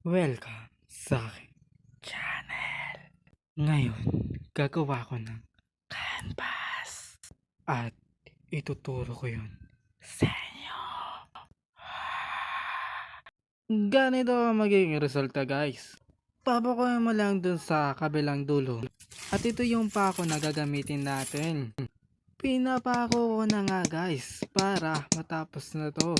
Welcome sa aking channel. Ngayon, gagawa ko ng canvas. At ituturo ko yun sa inyo. Ganito ang magiging resulta guys. Papakuhin mo lang dun sa kabilang dulo. At ito yung pako na gagamitin natin. Pinapako ko na nga guys para matapos na to.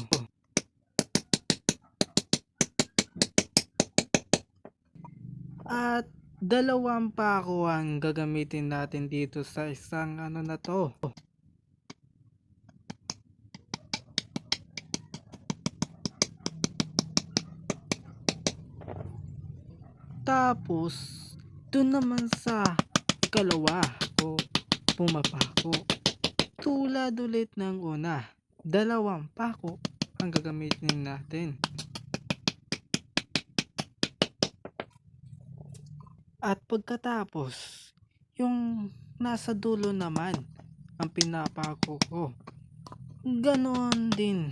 At dalawang pako ang gagamitin natin dito sa isang ano na to. Tapos, dun naman sa ikalawa ko pumapako. Tulad ulit ng una, dalawang pako ang gagamitin natin. At pagkatapos, yung nasa dulo naman ang pinapako ko. Ganon din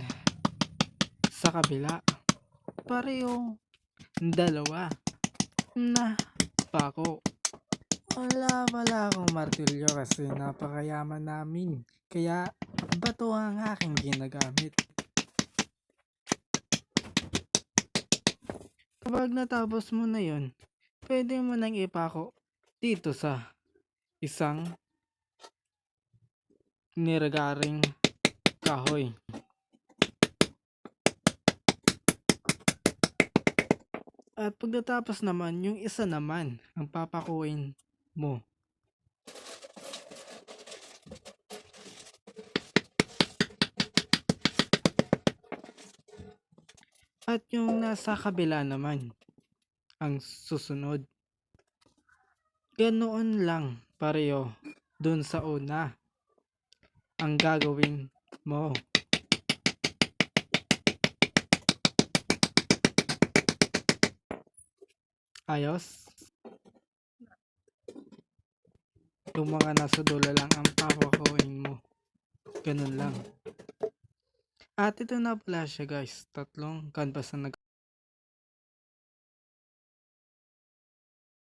sa kabila. Pareho dalawa na pako. Wala pala akong martilyo kasi napakayaman namin. Kaya bato ang aking ginagamit. Kapag natapos mo na yon, pwede mo nang ipako dito sa isang niragaring kahoy. At pagkatapos naman, yung isa naman ang papakuin mo. At yung nasa kabila naman ang susunod. Ganoon lang pareho dun sa una ang gagawin mo. Ayos? Yung mga nasa dulo lang ang papakuin mo. Ganun lang. At ito na pala siya guys. Tatlong canvas na nag